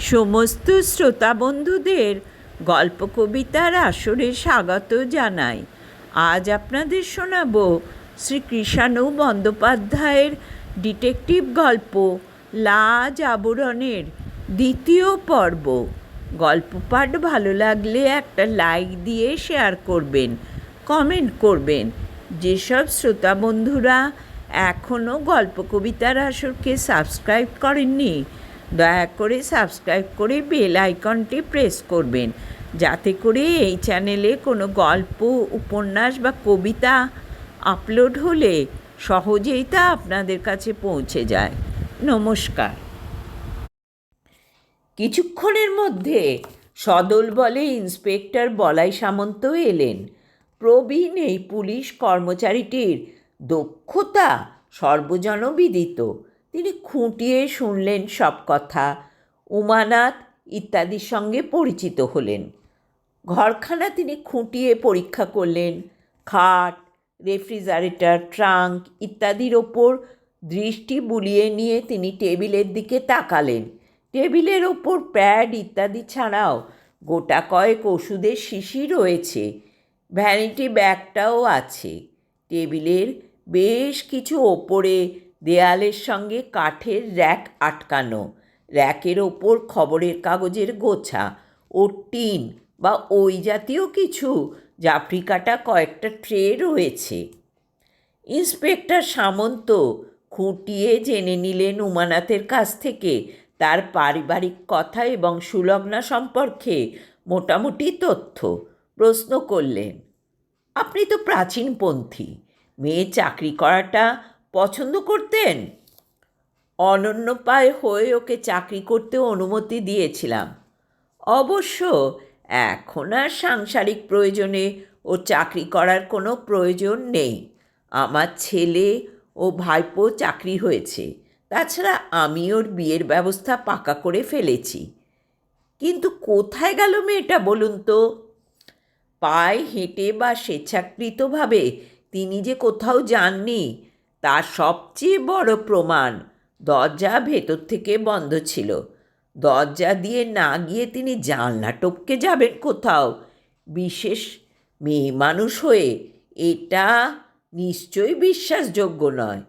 সমস্ত শ্রোতা বন্ধুদের গল্প কবিতার আসরে স্বাগত জানাই। আজ আপনাদের শোনাব শ্রী কৃষাণু বন্দ্যোপাধ্যায়ের ডিটেকটিভ গল্প লাজ আবরণের দ্বিতীয় পর্ব। গল্প পাঠ ভালো লাগলে একটা লাইক দিয়ে শেয়ার করবেন, কমেন্ট করবেন। যেসব শ্রোতা বন্ধুরা এখনও গল্প কবিতার আসরকে সাবস্ক্রাইব করেননি দয়া করে সাবস্ক্রাইব করে বেল আইকনটি প্রেস করবেন। যাতে করে এই চ্যানেলে কোনো গল্প, উপন্যাস বা কবিতা আপলোড হলে সহজেই তা আপনাদের কাছে পৌঁছে যায়। নমস্কার। কিছুক্ষণের মধ্যে সদল বলে ইন্সপেক্টর বলাই সামন্ত এলেন। প্রবীণ এই পুলিশ কর্মচারীটির দক্ষতা সর্বজনবিদিত। তিনি খুঁটিয়ে শুনলেন সব কথা। উমানাথ ইত্যাদির সঙ্গে পরিচিত হলেন। ঘরখানা তিনি খুঁটিয়ে পরীক্ষা করলেন। খাট, রেফ্রিজারেটর, ট্রাঙ্ক ইত্যাদির ওপর দৃষ্টি বুলিয়ে নিয়ে তিনি টেবিলের দিকে তাকালেন। টেবিলের ওপর প্যাড ইত্যাদি ছাড়াও গোটা কয়েক ওষুধের শিশি রয়েছে। ভ্যানিটি ব্যাগটাও আছে। টেবিলের বেশ কিছু ওপরে দেয়ালের সঙ্গে কাঠের র্যাক আটকানো। র্যাকের ওপর খবরের কাগজের গোছা ও টিন বা ওই জাতীয় কিছু জাফরি কাটা কয়েকটা ট্রে রয়েছে। ইন্সপেক্টর সামন্ত খুঁটিয়ে জেনে নিলেন উমানাথের কাছ থেকে তার পারিবারিক কথা এবং সুলগ্না সম্পর্কে মোটামুটি তথ্য। প্রশ্ন করলেন, আপনি তো প্রাচীনপন্থী। মেয়ে চাকরি করাটা পছন্দ করতেন? অনন্যপায় হয়ে ওকে চাকরি করতে অনুমতি দিয়েছিলাম। অবশ্য এখন আর সাংসারিক প্রয়োজনে ও চাকরি করার কোনো প্রয়োজন নেই। আমার ছেলে ও ভাইপো চাকরি হয়েছে। তাছাড়া আমি ওর বিয়ের ব্যবস্থা পাকা করে ফেলেছি। কিন্তু কোথায় গেল মেয়েটা বলুন তো? পায়ে হেঁটে বা স্বেচ্ছাকৃতভাবে তিনি যে কোথাও যাননি তার সবচেয়ে বড় প্রমাণ। দরজা ভেতর থেকে বন্ধ ছিল। দরজা দিয়ে না গিয়ে তিনি জানলা টপকে যাবেন কোথাও। বিশেষ মেয়ে মানুষ হয়ে এটা নিশ্চয়ই বিশ্বাসযোগ্য নয়।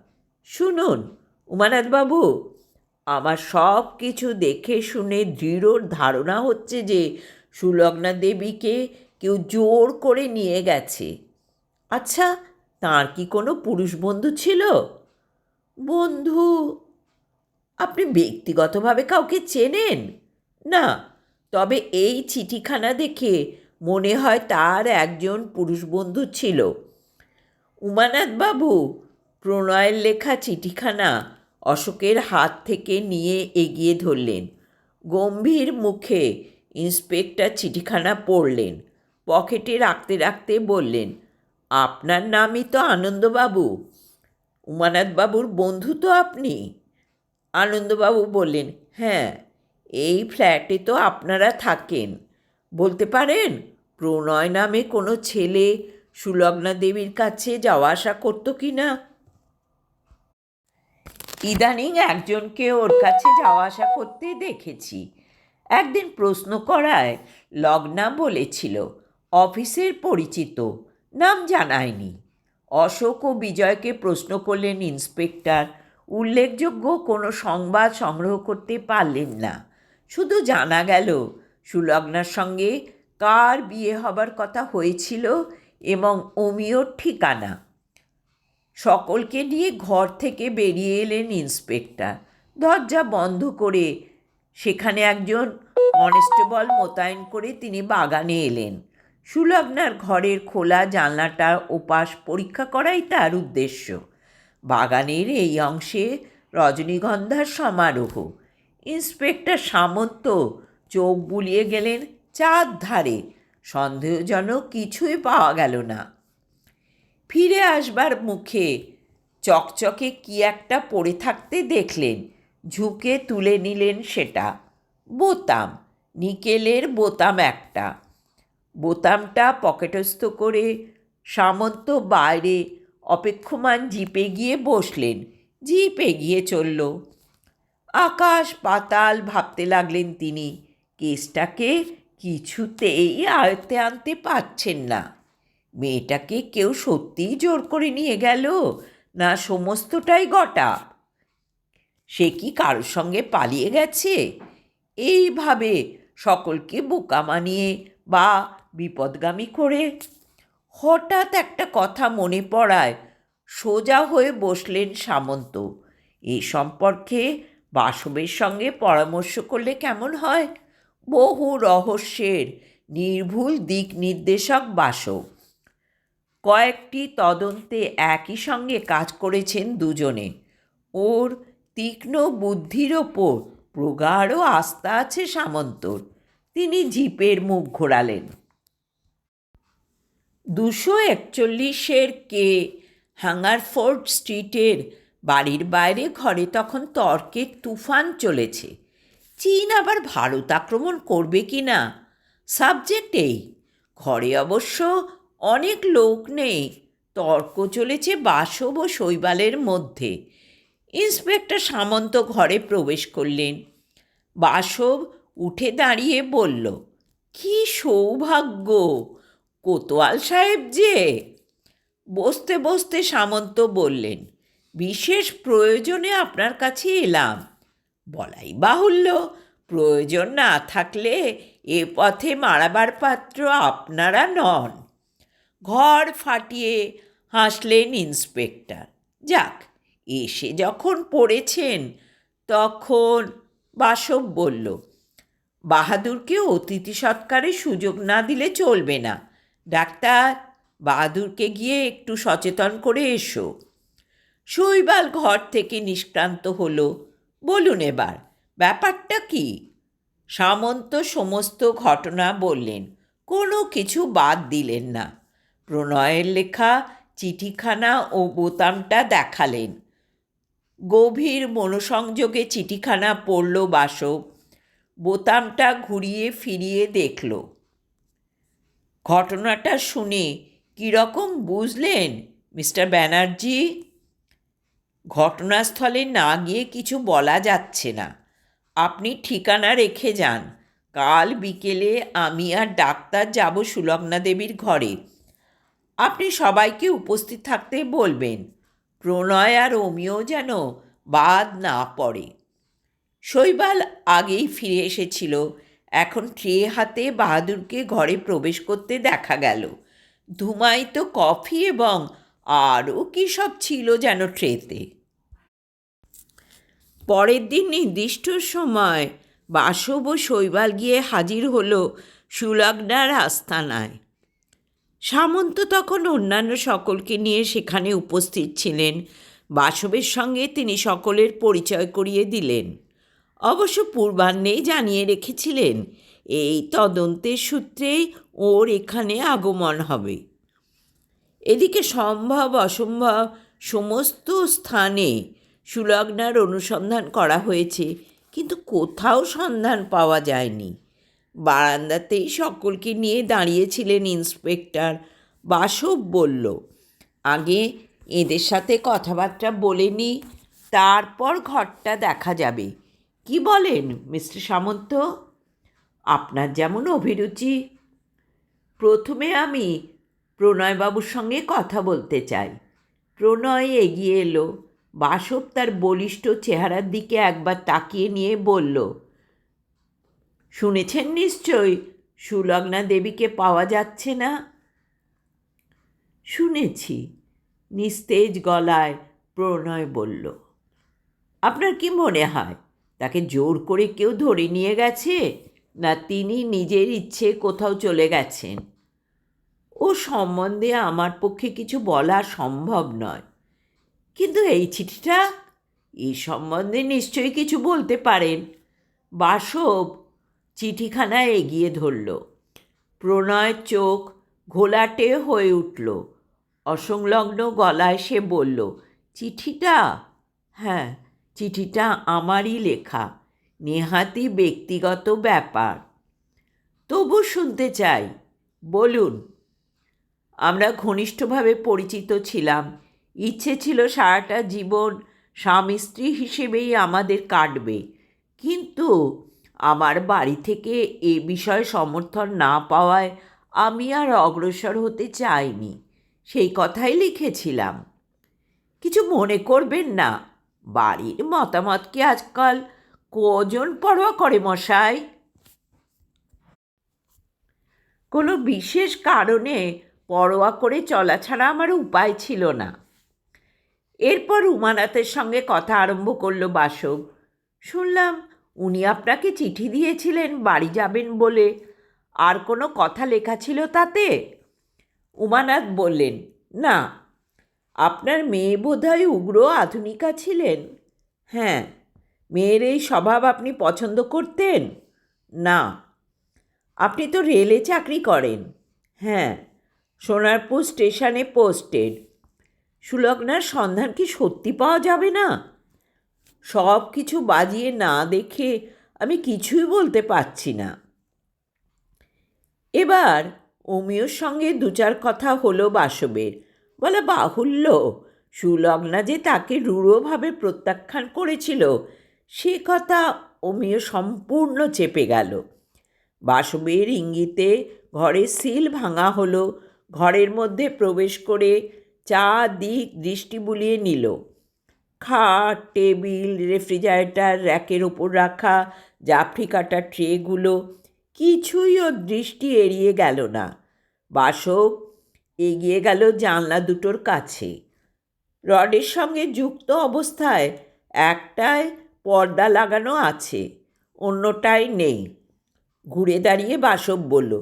শুনুন, উমানাথবাবু, আমার সব কিছু দেখে শুনে দৃঢ় ধারণা হচ্ছে যে সুলগ্না দেবীকে কেউ জোর করে নিয়ে গেছে। আচ্ছা তার কি কোনো পুরুষ বন্ধু ছিল? বন্ধু? আপনি ব্যক্তিগতভাবে কাউকে চেনেন? না, তবে এই চিঠিখানা দেখে মনে হয় তার একজন পুরুষ বন্ধু ছিল। উমানাথবাবু, প্রণয়ের লেখা চিঠিখানা অশোকের হাত থেকে নিয়ে এগিয়ে ধরলেন। গম্ভীর মুখে ইন্সপেক্টর চিঠিখানা পড়লেন। পকেটে রাখতে রাখতে বললেন আপনার নামই তো আনন্দবাবু। উমানাথবাবুর বন্ধু তো আপনি। আনন্দবাবু বললেন হ্যাঁ এই ফ্ল্যাটে তো আপনারা থাকেন। বলতে পারেন, প্রণয় নামে কোনো ছেলে সুলগ্না দেবীর কাছে যাওয়া আসা করতো কি না? ইদানিং একজনকে ওর কাছে যাওয়া আসা করতে দেখেছি। একদিন প্রশ্ন করায় লগ্না বলেছিল, অফিসের পরিচিত। নাম জানায়নি। অশোক ও বিজয়কে প্রশ্ন করলেন ইন্সপেক্টর। উল্লেখযোগ্য কোনো সংবাদ সংগ্রহ করতে পারলেন না। শুধু জানা গেল, সুলগ্নার সঙ্গে কার বিয়ে হবার কথা হয়েছিল এবং অমিয়র ঠিকানা। সকলকে নিয়ে ঘর থেকে বেরিয়ে এলেন ইন্সপেক্টর। দরজা বন্ধ করে সেখানে একজন কনস্টেবল মোতায়েন করে তিনি বাগানে এলেন। সুলগ্নার ঘরের খোলা জানলাটার ওপাশ পরীক্ষা করাই তার উদ্দেশ্য। বাগানের এই অংশে রজনীগন্ধার সমারোহ। ইন্সপেক্টর সামন্ত চোখ বুলিয়ে গেলেন চার ধারে। সন্দেহজনক কিছুই পাওয়া গেল না। ফিরে আসবার মুখে চকচকে কি একটা পড়ে থাকতে দেখলেন, ঝুঁকে তুলে নিলেন সেটা। বোতাম, নিকেলের বোতাম একটা। বোতামটা পকেটস্থ করে সামন্ত বাইরে অপেক্ষমান জিপে গিয়ে বসলেন। জিপ এগিয়ে চলল। আকাশ পাতাল ভাবতে লাগলেন তিনি, কেসটাকে কিছুতেই আয়ত্তে আনতে পারছেন না। মেয়েটাকে কেউ সত্যিই জোর করে নিয়ে গেল, না সমস্তটাই গটা? সে কি কারোর সঙ্গে পালিয়ে গেছে? এইভাবে সকলকে বোকা মানিয়ে বা বিপদগামী করে। হঠাৎ একটা কথা মনে পড়ায়, সোজা হয়ে বসলেন সামন্ত। এ সম্পর্কে বাসবের সঙ্গে পরামর্শ করলে কেমন হয়? বহু রহস্যের নির্ভুল দিক নির্দেশক বাসব। কয়েকটি তদন্তে একই সঙ্গে কাজ করেছেন দুজনে। ওর তীক্ষ্ণ বুদ্ধির ওপর প্রগাঢ় আস্থা আছে সামন্তর। তিনি জিপের মুখ ঘোরালেন। দুশো একচল্লিশের কে হাঙ্গারফোর্ড স্ট্রিটের বাড়ির বাইরে ঘরে তখন তর্কের তুফান চলেছে। চীন আবার ভারত আক্রমণ করবে কি না? সাবজেক্ট এই। ঘরে অবশ্য অনেক লোক নেই। তর্ক চলেছে বাসব ও শৈবালের মধ্যে। ইন্সপেক্টর সামন্ত ঘরে প্রবেশ করলেন। বাসব উঠে দাঁড়িয়ে বলল, কি সৌভাগ্য! কোতোয়াল সাহেব যে? বসতে বসতে সামন্ত বললেন, বিশেষ প্রয়োজনে আপনার কাছে এলাম। বলাই বাহুল্য, প্রয়োজন না থাকলে এ পথে মারাবার পাত্র আপনারা নন। ঘর ফাটিয়ে হাসলেন ইন্সপেক্টর, যাক, এসে যখন পড়েছেন, তখন বাসব বলল, বাহাদুরকে অতিথি সৎকারে সুযোগ না দিলে চলবে না। ডাক্তার, বাহাদুরকে গিয়ে একটু সচেতন করে এসো। শৈবাল ঘর থেকে নিষ্ক্রান্ত হলো। বলুন এবার, ব্যাপারটা কি? সামন্ত সমস্ত ঘটনা বললেন, কোনো কিছু বাদ দিলেন না। প্রণয়ের লেখা, চিঠিখানা ও বোতামটা দেখালেন। গভীর মনোসংযোগে চিঠিখানা পড়ল বাসব। বোতামটা ঘুরিয়ে ফিরিয়ে দেখল। ঘটনাটা শুনে কীরকম বুঝলেন, মিস্টার ব্যানার্জি? ঘটনাস্থলে না গিয়ে কিছু বলা যাচ্ছে না। আপনি ঠিকানা রেখে যান। কাল বিকেলে আমি আর ডাক্তার যাব সুলগ্না দেবীর ঘরে। আপনি সবাইকে উপস্থিত থাকতে বলবেন, প্রণয় আর অমিও যেন বাদ না পড়ে। শৈবাল আগেই ফিরে এসেছিল। এখন ট্রে হাতে বাহাদুরকে ঘরে প্রবেশ করতে দেখা গেল। ধুমায়িত কফি এবং আরও কী সব ছিল যেন ট্রেতে। পরের দিন নির্দিষ্ট সময় বাসব ও শৈবাল গিয়ে হাজির হলো সুলগ্নার আস্থানায় সামন্ত তখন অন্যান্য সকলকে নিয়ে সেখানে উপস্থিত ছিলেন। বাসবের সঙ্গে তিনি সকলের পরিচয় করিয়ে দিলেন। অবশ্য পূর্বাহ্নেই জানিয়ে রেখেছিলেন, এই তদন্তের সূত্রেই ওর এখানে আগমন হবে। এদিকে সম্ভব, অসম্ভব সমস্ত স্থানে সুলগ্নার অনুসন্ধান করা হয়েছে, কিন্তু কোথাও সন্ধান পাওয়া যায়নি। বারান্দাতেই সকলকে নিয়ে দাঁড়িয়েছিলেন ইন্সপেক্টর বাসব বলল, আগে এদের সাথে কথাবার্তা বলে নিই তারপর ঘরটা দেখা যাবে। কি বলেন, মিস্টার সামন্ত? আপনার যেমন অভিরুচি। প্রথমে আমি প্রণয়বাবুর সঙ্গে কথা বলতে চাই। প্রণয় এগিয়ে এলো। বাসব তার বলিষ্ঠ চেহারার দিকে একবার তাকিয়ে নিয়ে বলল, শুনেছেন নিশ্চয়ই সুলগ্না দেবীকে পাওয়া যাচ্ছে না? শুনেছি। নিস্তেজ গলায় প্রণয় বলল, আপনার কি মনে হয় তাকে জোর করে কেউ ধরে নিয়ে গেছে? না তিনি নিজের ইচ্ছে কোথাও চলে গেছেন? ও সম্বন্ধে আমার পক্ষে কিছু বলা সম্ভব নয়। কিন্তু এই চিঠিটা? এই সম্বন্ধে নিশ্চয়ই কিছু বলতে পারেন। বাসব চিঠিখানা এগিয়ে ধরল। প্রণয়ের চোখ ঘোলাটে হয়ে উঠল। অসংলগ্ন গলায় সে বলল, চিঠিটা? হ্যাঁ চিঠিটা আমারই লেখা নেহাতি ব্যক্তিগত ব্যাপার। তবু শুনতে চাই, বলুন। আমরা ঘনিষ্ঠভাবে পরিচিত ছিলাম। ইচ্ছে ছিল সারাটা জীবন স্বামী স্ত্রী হিসেবেই আমাদের কাটবে। কিন্তু আমার বাড়ি থেকে এ বিষয়ে সমর্থন না পাওয়ায় আমি আর অগ্রসর হতে চাইনি। সেই কথাই লিখেছিলাম। কিছু মনে করবেন না। বাড়ির মতামত কি আজকাল? কজন পরোয়া করে মশাই? কোনো বিশেষ কারণে পরোয়া করে চলা ছাড়া আমার উপায় ছিল না। এরপর উমানাথের সঙ্গে কথা আরম্ভ করল বাসব শুনলাম উনি আপনাকে চিঠি দিয়েছিলেন, বাড়ি যাবেন বলে। আর কোনো কথা লেখা ছিল তাতে? উমানাথ বললেন, না আপনার মেয়ে বোধহয় উগ্র আধুনিকা ছিলেন? হ্যাঁ। মেয়ের এই স্বভাব আপনি পছন্দ করতেন? না। আপনি তো রেলে চাকরি করেন। হ্যাঁ। সোনারপুর স্টেশনে পোস্টেড। সুলগ্নার সন্ধান কি সত্যি পাওয়া যাবে না? সব কিছু বাজিয়ে না দেখে আমি কিছুই বলতে পারছি না। এবার অমিয়র সঙ্গে দু চার কথা হলো বাসবের। বলা বাহুল্য। সুলগ্না যে তাকে রূঢ়ভাবে প্রত্যাখ্যান করেছিল, সে কথা অমিয় সম্পূর্ণ চেপে গেল। বাসবের ইঙ্গিতে ঘরের সিল ভাঙা হলো, ঘরের মধ্যে প্রবেশ করে চা দিক দৃষ্টি বুলিয়ে নিল। খাট, টেবিল, রেফ্রিজারেটার, র্যাকের ওপর রাখা জাফরি কাটা ট্রেগুলো, কিছুই ওর দৃষ্টি এড়িয়ে গেল না। বাসব এগিয়ে গেল জানলা দুটোর কাছে। রডের সঙ্গে যুক্ত অবস্থায় একটায় পর্দা লাগানো আছে, অন্যটায় নেই। ঘুরে দাঁড়িয়ে বাসব বলল,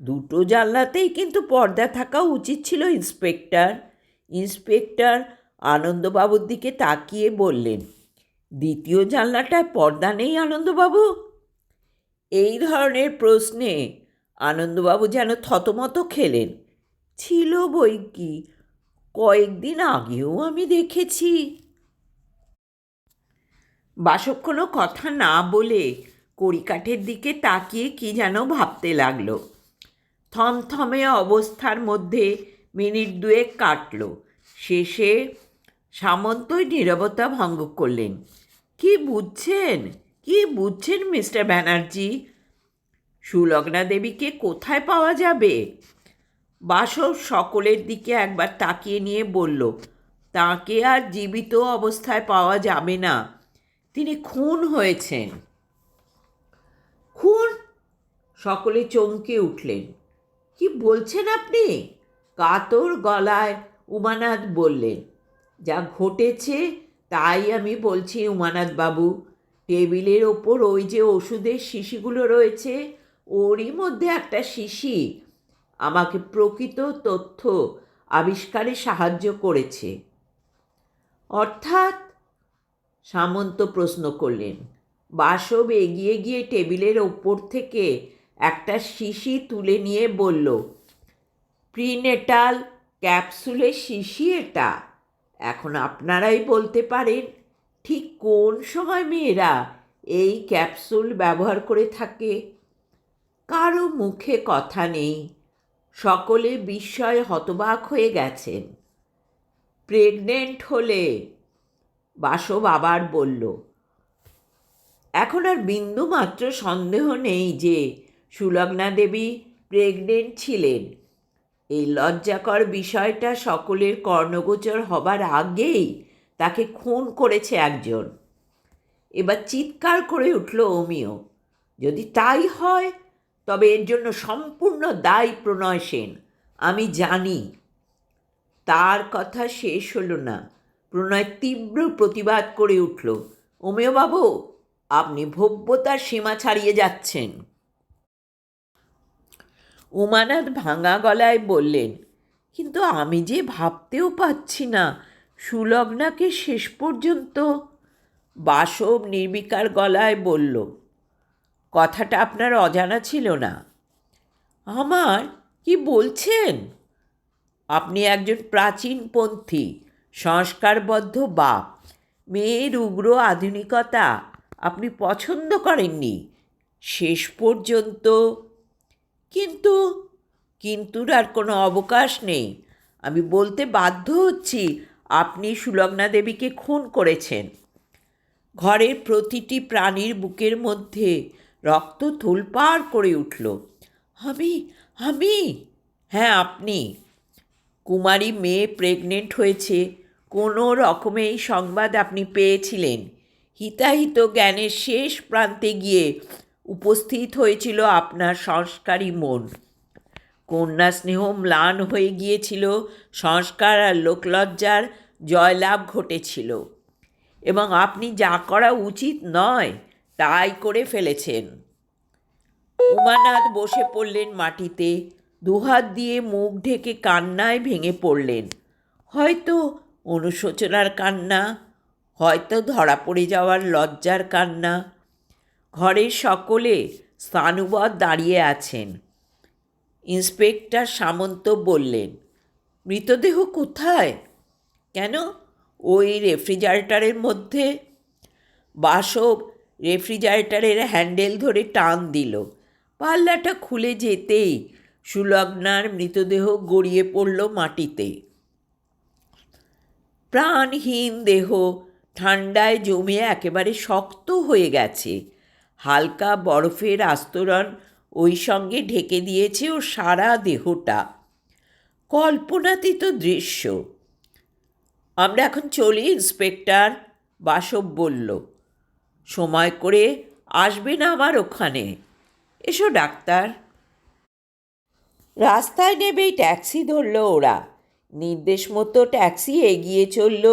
দুটো জানলাতেই কিন্তু পর্দা থাকা উচিত ছিল, ইন্সপেক্টর। ইন্সপেক্টর আনন্দবাবুর দিকে তাকিয়ে বললেন, দ্বিতীয় জানলাটায় পর্দা নেই, আনন্দবাবু? এই ধরনের প্রশ্নে আনন্দবাবু যেন থতমত খেলেন। ছিল বই কি? কয়েকদিন আগেও আমি দেখেছি। বাসব কোনো কথা না বলে কড়িকাঠের দিকে তাকিয়ে কি যেন ভাবতে লাগল। থমথমে অবস্থার মধ্যে মিনিট দুয়েক কাটল। শেষে সামন্তই নীরবতা ভঙ্গ করলেন। কি বুঝছেন? কি বুঝছেন মিস্টার ব্যানার্জি? সুলগ্না দেবীকে কোথায় পাওয়া যাবে? বাসব সকলের দিকে একবার তাকিয়ে নিয়ে বলল, তাকে আর জীবিত অবস্থায় পাওয়া যাবে না। তিনি খুন হয়েছেন। খুন? সকলে চমকে উঠলেন। কি বলছেন আপনি? কাতর গলায় উমানাথ বললেন, যা ঘটেছে তাই আমি বলছি উমানাথ বাবু। টেবিলের ওপর ওই যে ওষুধের শিশিগুলো রয়েছে, ওরই মধ্যে একটা শিশি। আমাকে প্রকৃত তথ্য আবিষ্কারে সাহায্য করেছে। অর্থাৎ, সামন্ত প্রশ্ন করলেন, বাসব এগিয়ে গিয়ে টেবিলের ওপর থেকে একটা শিশি তুলে নিয়ে বলল, প্রিনেটাল ক্যাপসুলের শিশি এটা? এখন আপনারাই বলতে পারেন, ঠিক কোন সময় মেয়েরা এই ক্যাপসুল ব্যবহার করে থাকে? কারও মুখে কথা নেই। সকলে বিস্ময়ে হতবাক হয়ে গেছেন প্রেগনেন্ট হলে বাসব আবার বলল, এখন আর বিন্দু মাত্র সন্দেহ নেই যে সুলগ্না দেবী প্রেগনেন্ট ছিলেন। এই লজ্জাকর বিষয়টা সকলের কর্ণগোচর হবার আগেই তাকে খুন করেছে একজন। এবার চিৎকার করে উঠল অমিয়, যদি তাই হয় তবে এর জন্য সম্পূর্ণ দায় প্রণয় সেন। আমি জানি, তার কথা শেষ হলো না। প্রণয় তীব্র প্রতিবাদ করে উঠল বাবু আপনি ভব্যতার সীমা ছাড়িয়ে যাচ্ছেন। উমানাথ ভাঙা গলায় বললেন, কিন্তু আমি যে ভাবতেও পাচ্ছি না, সুলগ্নাকে শেষ পর্যন্ত? বাসব নির্বিকার গলায় বলল কথাটা আপনার অজানা ছিল না। আমার? কি বলছেন? আপনি একজন প্রাচীনপন্থী, সংস্কারবদ্ধ বাপ, মেয়ের উগ্র আধুনিকতা আপনি পছন্দ করেননি, শেষ পর্যন্ত। কিন্তু কিন্তুর আর কোনো অবকাশ নেই। আমি বলতে বাধ্য হচ্ছি আপনি সুলগ্না দেবীকে খুন করেছেন। ঘরের প্রতিটি প্রাণীর বুকের মধ্যে রক্ত তোলপাড় করে উঠল। আমি আমি? হ্যাঁ আপনি। কুমারী মেয়ে প্রেগনেন্ট হয়েছে। কোনো রকমে এই সংবাদ আপনি পেয়েছিলেন। হিতাহিত জ্ঞানের শেষ প্রান্তে গিয়ে উপস্থিত হয়েছিল আপনার সংস্কারী মন। কন্যা স্নেহ ম্লান হয়ে গিয়েছিল, সংস্কার আর লোকলজ্জার জয়লাভ ঘটেছিল। এবং আপনি যা করা উচিত নয় তাই করে ফেলেছেন। উমানাথ বসে পড়লেন মাটিতে, দুহাত দিয়ে মুখ ঢেকে কান্নায় ভেঙে পড়লেন। হয়তো অনুশোচনার কান্না, হয়তো ধরা পড়ে যাওয়ার লজ্জার কান্না। ঘরের সকলে স্থানুবৎ দাঁড়িয়ে আছেন। ইন্সপেক্টর সামন্ত বললেন, মৃতদেহ কোথায়? কেন? ওই রেফ্রিজারেটরের মধ্যে? বাসব রেফ্রিজারেটরের হ্যান্ডেল ধরে টান দিল। পাল্লাটা খুলে যেতেই সুলগ্নার মৃতদেহ গড়িয়ে পড়ল মাটিতে। প্রাণহীন দেহ ঠান্ডায় জমে একেবারে শক্ত হয়ে গেছে। হালকা বরফের আস্তরণ ওই সঙ্গে ঢেকে দিয়েছে ও সারা দেহটা। কল্পনাতীত দৃশ্য। আমরা এখন চলি ইন্সপেক্টর বাসব বলল। সময় করে আসবে না আমার ওখানে। এসো ডাক্তার। রাস্তায় নেবেই ট্যাক্সি ধরল ওরা। নির্দেশ মতো ট্যাক্সি এগিয়ে চলল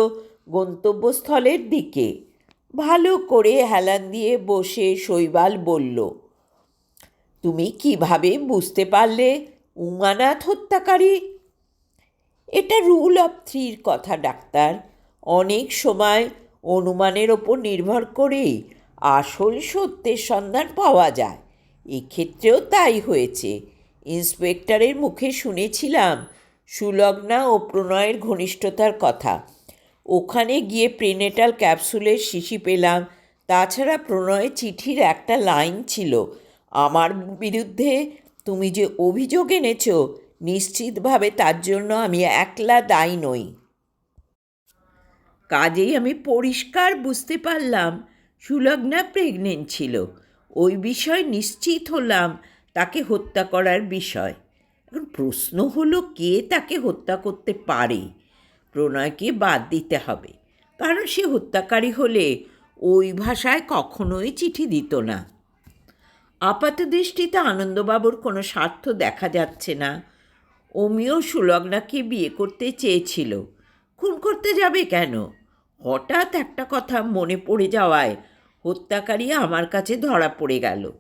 গন্তব্যস্থলের দিকে। ভালো করে হেলান দিয়ে বসে শৈবাল বলল, তুমি কীভাবে বুঝতে পারলে উমানাথ হত্যাকারী? এটা রুল অফ থ্রির কথা, ডাক্তার। অনেক সময় অনুমানের ওপর নির্ভর করেই আসল সত্যের সন্ধান পাওয়া যায়। এক্ষেত্রেও তাই হয়েছে। ইন্সপেক্টরের মুখে শুনেছিলাম সুলগ্না ও প্রণয়ের ঘনিষ্ঠতার কথা। ওখানে গিয়ে প্রিনেটাল ক্যাপসুলের শিশি পেলাম। তাছাড়া প্রণয়ের চিঠির একটা লাইন ছিল, আমার বিরুদ্ধে তুমি যে অভিযোগ এনেছ, নিশ্চিতভাবে তার জন্য আমি একলা দায়ী নই। কাজেই আমি পরিষ্কার বুঝতে পারলাম সুলগ্না প্রেগনেন্ট ছিল। ওই বিষয় নিশ্চিত হলাম তাকে হত্যা করার বিষয়। এখন প্রশ্ন হলো, কে তাকে হত্যা করতে পারে? প্রণয়কে বাদ দিতে হবে। কারণ সে হত্যাকারী হলে ওই ভাষায় কখনোই চিঠি দিত না। আপাত দৃষ্টিতে আনন্দবাবুর কোনো স্বার্থ দেখা যাচ্ছে না। অমিও সুলগ্নাকে বিয়ে করতে চেয়েছিল। খুন করতে যাবে কেন? হঠাৎ একটা কথা মনে পড়ে যাওয়ায় হত্যাকারী আমার কাছে ধরা পড়ে গেল।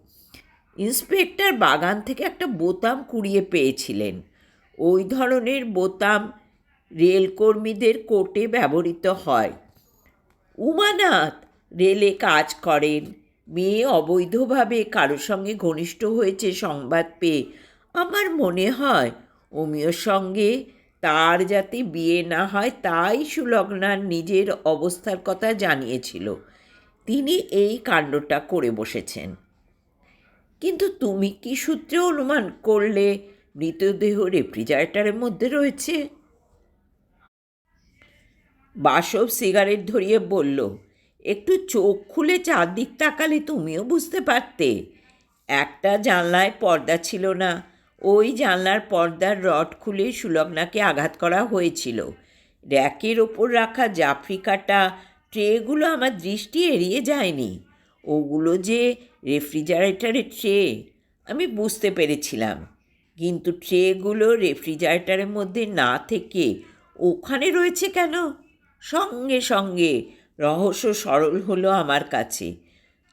ইন্সপেক্টর বাগান থেকে একটা বোতাম কুড়িয়ে পেয়েছিলেন। ওই ধরনের বোতাম রেলকর্মীদের কোর্টে ব্যবহৃত হয়। উমানাথ রেলে কাজ করেন। মেয়ে অবৈধভাবে কারোর সঙ্গে ঘনিষ্ঠ হয়েছে সংবাদ পেয়ে। আমার মনে হয় অমিয়র সঙ্গে তার যাতে বিয়ে না হয়, তাই সুলগ্নার নিজের অবস্থার কথা জানিয়েছিল। তিনি এই কাণ্ডটা করে বসেছেন। কিন্তু তুমি কি সূত্রে অনুমান করলে মৃতদেহ রেফ্রিজারেটরের মধ্যে রয়েছে? বাসব সিগারেট ধরিয়ে বলল, একটু চোখ খুলে চারদিক তাকালে তুমিও বুঝতে পারতে। একটা জানলায় পর্দা ছিল না ওই জানলার পর্দার রড খুলে সুলগ্নাকে আঘাত করা হয়েছিল। র্যাকের ওপর রাখা জাফরি কাটা ট্রেগুলো আমার দৃষ্টি এড়িয়ে যায়নি। ওগুলো যে রেফ্রিজারেটরের ট্রে, আমি বুঝতে পেরেছিলাম। কিন্তু ট্রেগুলো রেফ্রিজারেটরের মধ্যে না থেকে ওখানে রয়েছে কেন? সঙ্গে সঙ্গে রহস্য সরল হলো আমার কাছে।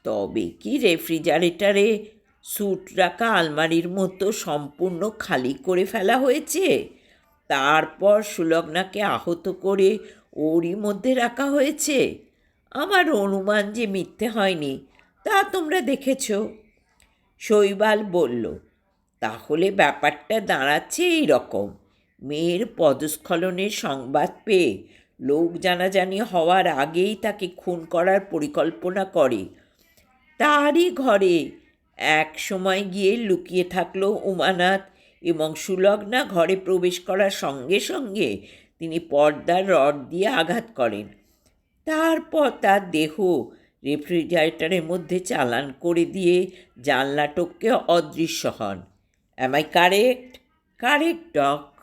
তবে কি রেফ্রিজারেটরে স্যুট রাখা আলমারির মতো সম্পূর্ণ খালি করে ফেলা হয়েছে। তারপর সুলগ্নাকে আহত করে ওরই মধ্যে রাখা হয়েছে। আমার অনুমান যে মিথ্যে হয়নি, তা তোমরা দেখেছ। শৈবাল বলল, তাহলে ব্যাপারটা দাঁড়াচ্ছে এই রকম মেয়ের পদস্খলনের সংবাদ পেয়ে লোক জানাজানি হওয়ার আগেই তাকে খুন করার পরিকল্পনা করে। তারই ঘরে এক সময় গিয়ে লুকিয়ে থাকল উমানাথ এবং সুলগ্না ঘরে প্রবেশ করার সঙ্গে সঙ্গে তিনি পর্দার রড দিয়ে আঘাত করেন। তারপর তার দেহ রেফ্রিজারেটরের মধ্যে চালান করে দিয়ে জানলা টপকে অদৃশ্য হন। Am I correct correct doc